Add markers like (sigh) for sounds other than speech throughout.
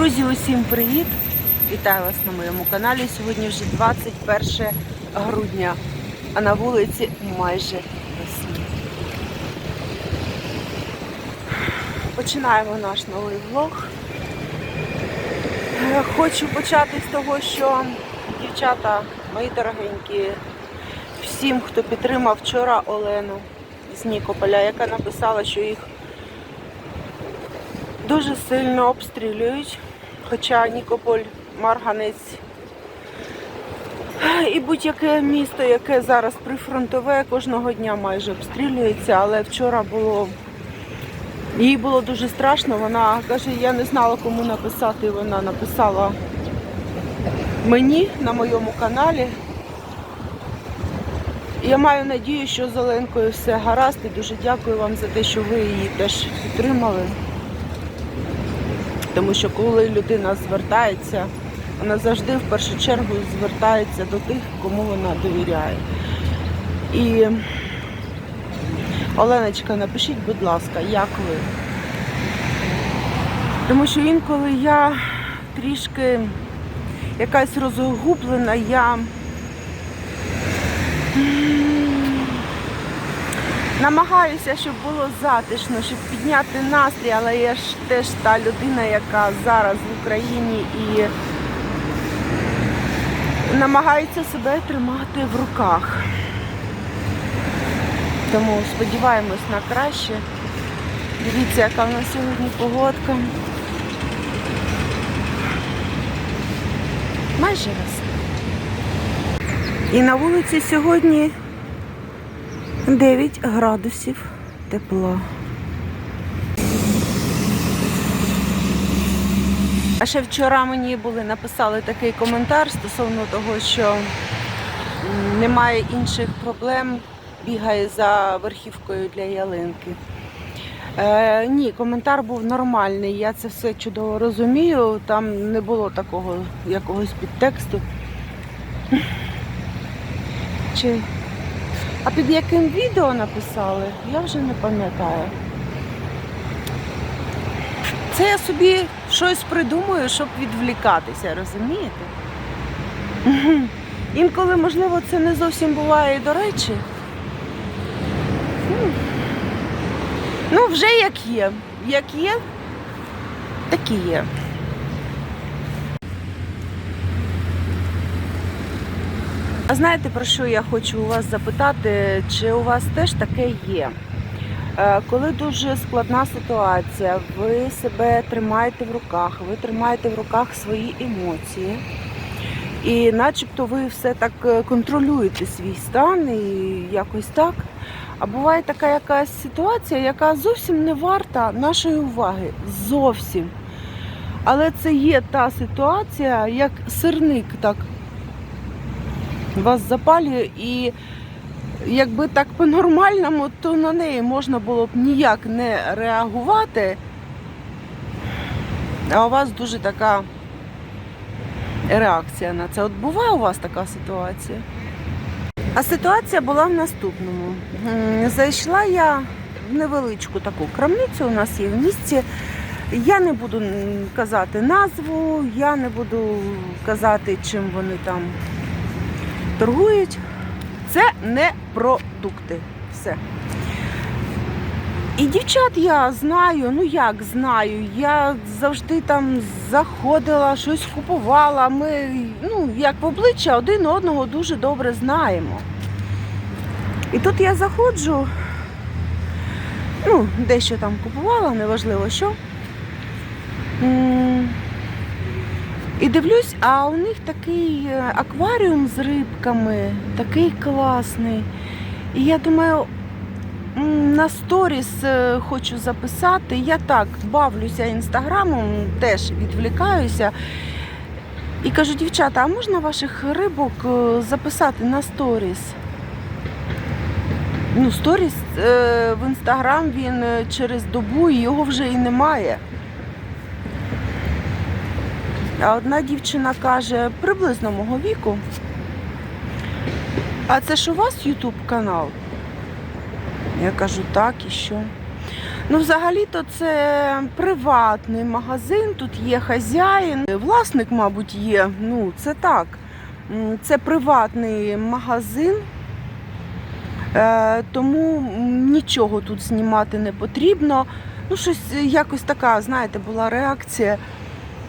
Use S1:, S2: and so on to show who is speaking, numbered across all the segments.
S1: Друзі, усім привіт! Вітаю вас на моєму каналі. Сьогодні вже 21 грудня, а на вулиці майже весна. Починаємо наш новий влог. Хочу почати з того, що дівчата, мої дорогенькі, всім, хто підтримав вчора Олену з Нікополя, яка написала, що їх дуже сильно обстрілюють. Хоча Нікополь, Марганець і будь-яке місто, яке зараз прифронтове, кожного дня майже обстрілюється, але вчора було їй було дуже страшно. Вона каже, я не знала, кому написати. Вона написала мені на моєму каналі. Я маю надію, що з Оленкою все гаразд і дуже дякую вам за те, що ви її теж підтримали. Тому що коли людина звертається, вона завжди в першу чергу звертається до тих, кому вона довіряє. І Оленочка, напишіть, будь ласка, як ви? Тому що інколи я трішки якась розгублена, я намагаюся, щоб було затишно, щоб підняти настрій, але я ж теж та людина, яка зараз в Україні і намагається себе тримати в руках. Тому сподіваємось на краще. Дивіться, яка в нас сьогодні погодка. Майже весна. І на вулиці сьогодні 9 градусів тепла. А ще вчора мені були написали такий коментар стосовно того, що немає інших проблем, бігає за верхівкою для ялинки. Е, ні, коментар був нормальний, я це все чудово розумію. Там не було такого якогось підтексту. Чи... А під яким відео написали, я вже не пам'ятаю. Це я собі щось придумую, щоб відвлікатися, розумієте? Інколи, можливо, це не зовсім буває і до речі. Ну, вже як є. Як є, так і є. А знаєте, про що я хочу у вас запитати? Чи у вас теж таке є? Е, Коли дуже складна ситуація, ви себе тримаєте в руках, ви тримаєте в руках свої емоції, і начебто ви все так е, контролюєте свій стан і якось так. А буває така якась ситуація, яка зовсім не варта нашої уваги. Зовсім. Але це є та ситуація, як сирник так вас запалює і якби так по-нормальному, то на неї можна було б ніяк не реагувати. А у вас дуже така реакція на це. От буває у вас така ситуація? А ситуація була в наступному. Зайшла я в невеличку таку крамницю, у нас є в місті. Я не буду казати назву, я не буду казати, чим вони там торгують. Це не продукти. Все. І дівчат я знаю, ну як знаю, я завжди там заходила, щось купувала. Ми, ну, як в обличчя один одного дуже добре знаємо. І тут я заходжу, ну, дещо там купувала, неважливо що. І дивлюсь, а у них такий е, акваріум з рибками, такий класний. І я думаю, на сторіс е, хочу записати. Я так бавлюся інстаграмом, теж відвлікаюся. І кажу, дівчата, а можна ваших рибок е, записати на сторіс? Ну, сторіс в інстаграм він через добу його вже і немає. А одна дівчина каже, приблизно мого віку. А це ж у вас Ютуб канал? Я кажу, так і що. Ну, взагалі-то це приватний магазин, тут є хазяїн. Власник, мабуть, є. Ну, це так. Це приватний магазин, е, тому нічого тут знімати не потрібно. Ну, щось якось така, знаєте, була реакція.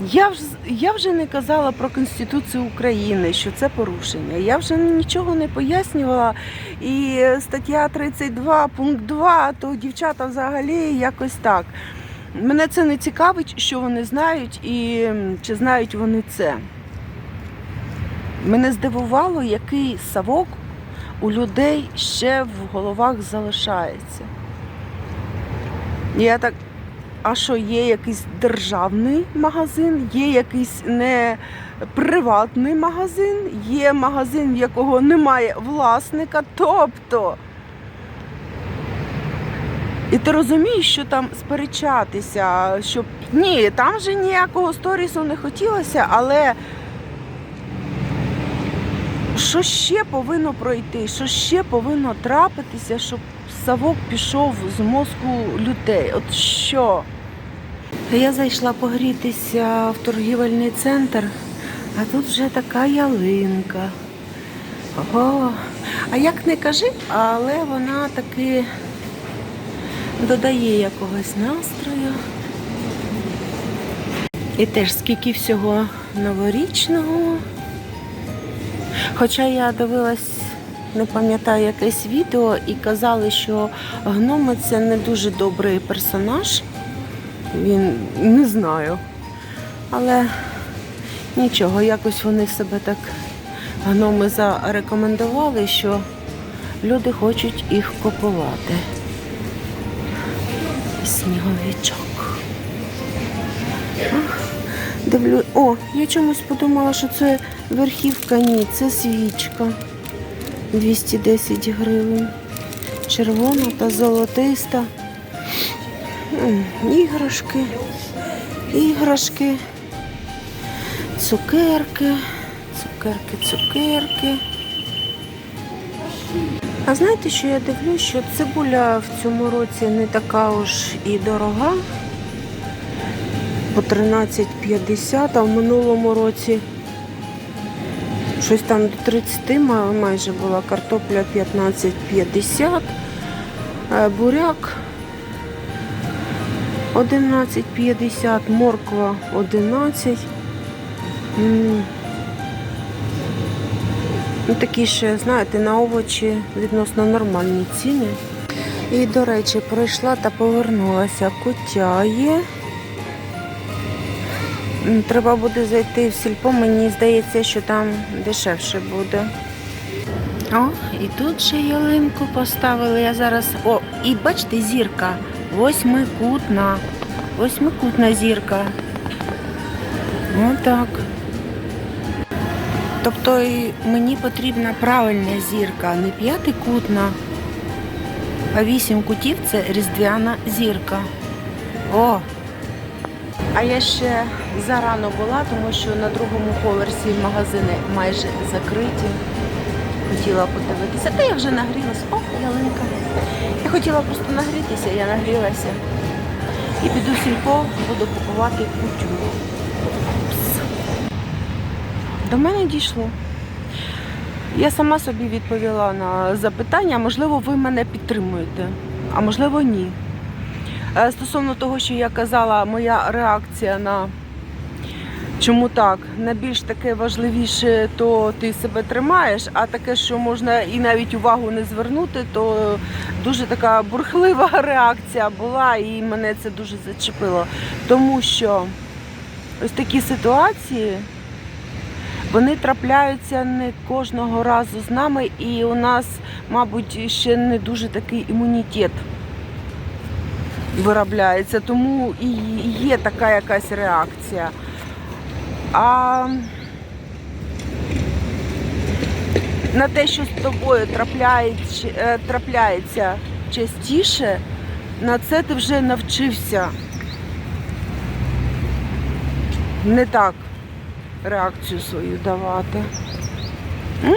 S1: Я вже, я вже не казала про Конституцію України, що це порушення. Я вже нічого не пояснювала. І стаття 32, пункт 2, то дівчата взагалі якось так. Мене це не цікавить, що вони знають і чи знають вони це. Мене здивувало, який савок у людей ще в головах залишається. Я так, а що є якийсь державний магазин, є якийсь не приватний магазин, є магазин, в якого немає власника. Тобто. І ти розумієш, що там сперечатися, що ні, там же ніякого сторісу не хотілося, але що ще повинно пройти, що ще повинно трапитися, щоб совок пішов з мозку людей? От що? Я зайшла погрітися в торгівельний центр, а тут вже така ялинка. Ого. А як не кажи, але вона таки додає якогось настрою. І теж скільки всього новорічного. Хоча я дивилась, не пам'ятаю якесь відео, і казали, що гноми це не дуже добрий персонаж. Він не знаю. Але нічого, якось вони себе так гноми зарекомендували, що люди хочуть їх купувати. Сніговичок. Дивлю. О, я чомусь подумала, що це верхівка. Ні, це свічка. 210 гривень. Червона та золотиста. Іграшки, іграшки, цукерки, цукерки, цукерки. А знаєте, що я дивлюсь, що цибуля в цьому році не така уж і дорога. По 13,50, а в минулому році щось там до 30 майже була картопля 15,50, е, буряк 11,50, морква 11. Ну, такі ще, знаєте, на овочі відносно нормальні ціни. І, до речі, прийшла та повернулася. Кутя є. Треба буде зайти в сільпо, мені здається, що там дешевше буде. О, і тут ще ялинку поставили. Я зараз. О, і бачите, зірка. Восьмикутна. Восьмикутна зірка. Отак. Тобто мені потрібна правильна зірка, не п'ятикутна, а вісім кутів це різдвяна зірка. О! А я ще зарано була, тому що на другому поверсі магазини майже закриті. Хотіла подивитися. Та я вже нагрілася. О, ялинка. Я хотіла просто нагрітися, я нагрілася. І піду в сільпо, буду купувати кутю. До мене дійшло. Я сама собі відповіла на запитання, можливо, ви мене підтримуєте, а можливо, ні. Е, Стосовно того, що я казала, моя реакція на чому так, на більш таке важливіше, то ти себе тримаєш, а таке, що можна і навіть увагу не звернути, то дуже така бурхлива (laughs) реакція була, і мене це дуже зачепило. Тому що ось такі ситуації. Вони трапляються не кожного разу з нами, і у нас, мабуть, ще не дуже такий імунітет виробляється, тому і є така якась реакція. А на те, що з тобою е, трапляється частіше, на це ти вже навчився. Не так реакцію свою давати. М?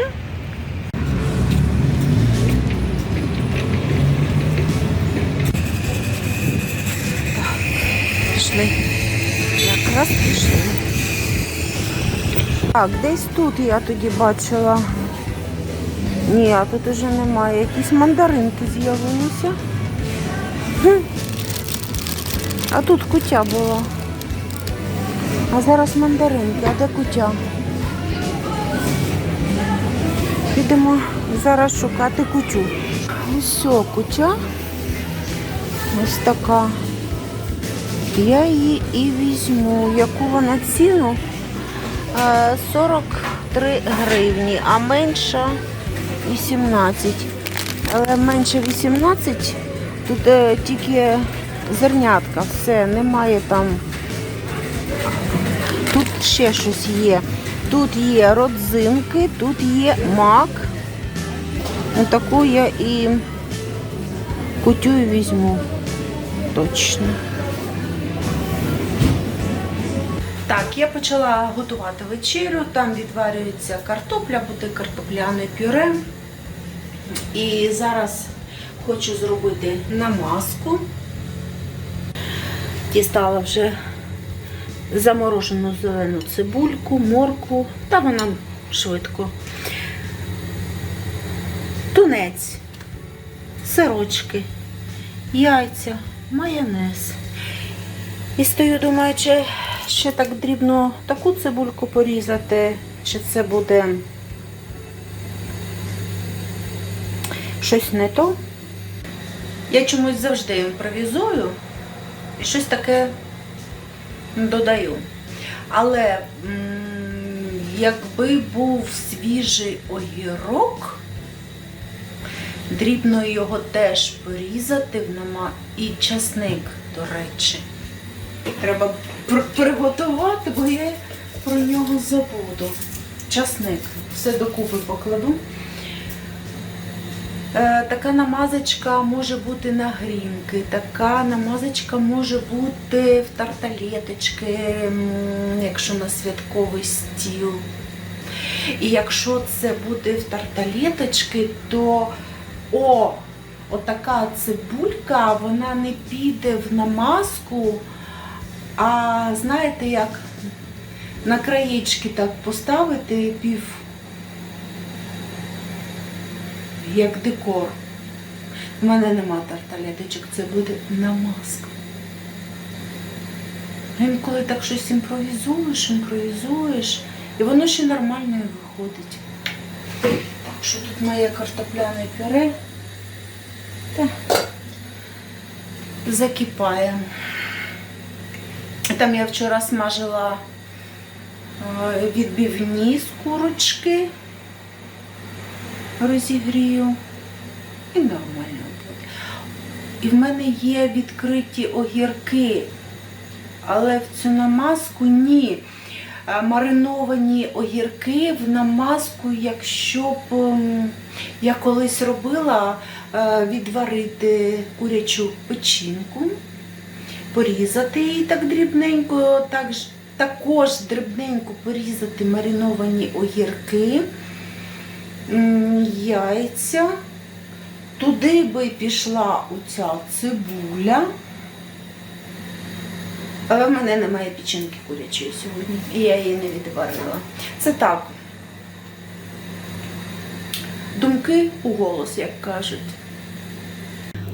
S1: пішли. Якраз пішли. Так, десь тут я тоді бачила. Ні, а тут уже немає. Якісь мандаринки з'явилися. А тут кутя була. А зараз мандаринки, а де кутя? Підемо зараз шукати кутю. Все, кутя. Ось така. Я її і візьму. Яку вона ціну? Е, 43 гривні, а менша 18. Але менше 18, тут е, тільки зернятка, все, немає там. Тут ще щось є. Тут є родзинки, тут є мак. Таку я і кутю візьму. Точно. Так, я почала готувати вечерю. Там відварюється картопля, буде картопляне пюре. І зараз хочу зробити намазку. Дістала вже заморожену зелену цибульку, морку, та вона швидко. Тунець, сирочки, яйця, майонез. І стою, думаю, чи ще так дрібно таку цибульку порізати, чи це буде щось не то. Я чомусь завжди імпровізую і щось таке додаю. Але якби був свіжий огірок, дрібно його теж порізати в нама і часник, до речі. Треба приготувати, бо я про нього забуду. Часник. Все докупи покладу. Е, Така намазочка може бути на грінки, така намазочка може бути в тарталеточки, якщо на святковий стіл. І якщо це буде в тарталеточки, то о, отака цибулька, вона не піде в намазку, а знаєте як, на краєчки так поставити пів як декор. У мене нема тарталеточок, це буде намазка. Інколи так щось імпровізуєш, імпровізуєш, і воно ще нормально виходить. Так що тут моє картопляне пюре. Та закипає. Там я вчора смажила е, відбивні з курочки розігрію і нормально буде. І в мене є відкриті огірки, але в цю намазку ні. Е, Мариновані огірки в намазку, якщо б я колись робила е, відварити курячу печінку, порізати її так дрібненько, так, також дрібненько порізати мариновані огірки яйця. Туди би пішла оця цибуля. Але в мене немає печінки курячої сьогодні, і я її не відварила. Це так. Думки у голос, як кажуть.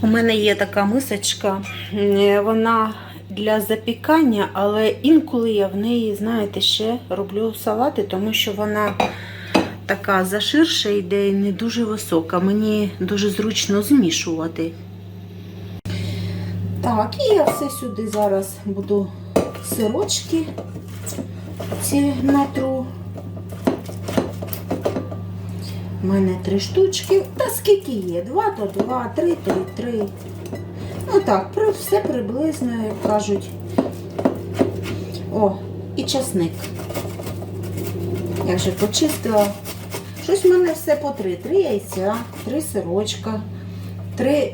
S1: У мене є така мисочка, вона для запікання, але інколи я в неї, знаєте, ще роблю салати, тому що вона така заширша йде і не дуже висока. Мені дуже зручно змішувати. Так, і я все сюди зараз буду сирочки ці натру. У мене три штучки. Та скільки є? Два, то два, три, й три. Ну так, все приблизно, як кажуть. О, і часник. Я вже почистила. Щось в мене все по три. Три яйця, три сирочка, три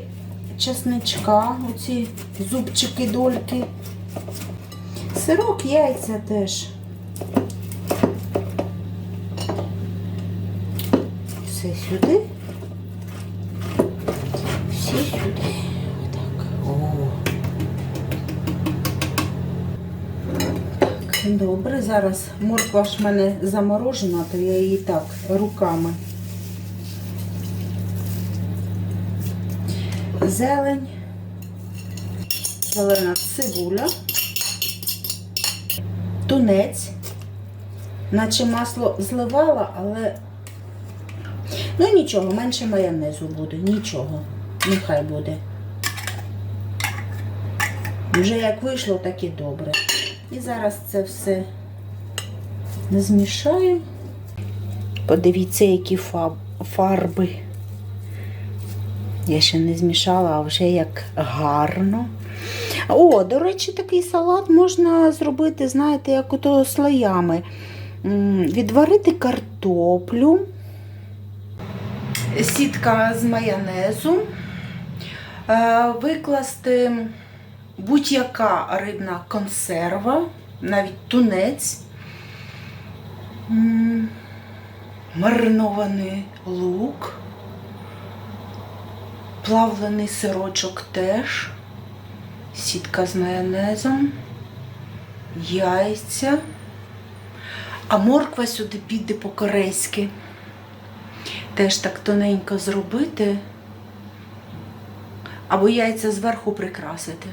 S1: часничка, оці зубчики, дольки. Сирок, яйця теж. Все сюди. Всі сюди. Отак. О. Добре, зараз морква ж в мене заморожена, то я її так руками. Зелень, зелена цибуля, тунець, наче масло зливала, але ну нічого, менше майонезу буде, нічого, нехай буде. Вже як вийшло, так і добре. І зараз це все змішаю. Подивіться, які фарби. Я ще не змішала, а вже як гарно. О, до речі, такий салат можна зробити, знаєте, як ото слоями. Відварити картоплю, сітка з майонезу, е, викласти будь-яка рибна консерва, навіть тунець, маринований лук, плавлений сирочок теж, сітка з майонезом, яйця, а морква сюди піде по-корейськи. Теж так тоненько зробити, або яйця зверху прикрасити.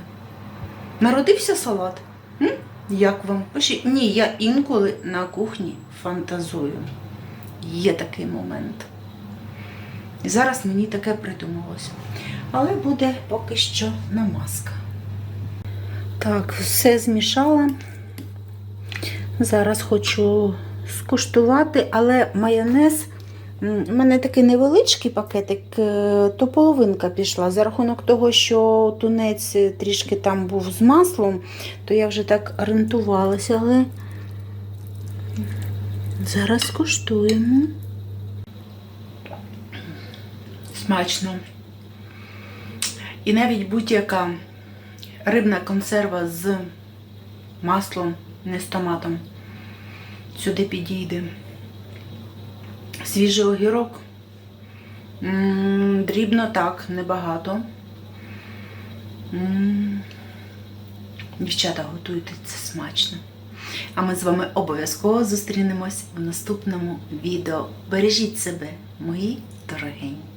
S1: Народився салат? М? Як вам? Пишіть. Ні, я інколи на кухні фантазую. Є такий момент. І зараз мені таке придумалося. Але буде поки що намазка. Так, все змішала. Зараз хочу скуштувати, але майонез. У мене такий невеличкий пакетик, е, то половинка пішла. За рахунок того, що тунець трішки там був з маслом, то я вже так орієнтувалася, але зараз скуштуємо. Смачно. І навіть будь-яка рибна консерва з маслом, не з томатом, сюди підійде. Свіжий огірок. Дрібно так, небагато. Дівчата, готуйте це смачно. А ми з вами обов'язково зустрінемось в наступному відео. Бережіть себе, мої дорогенькі.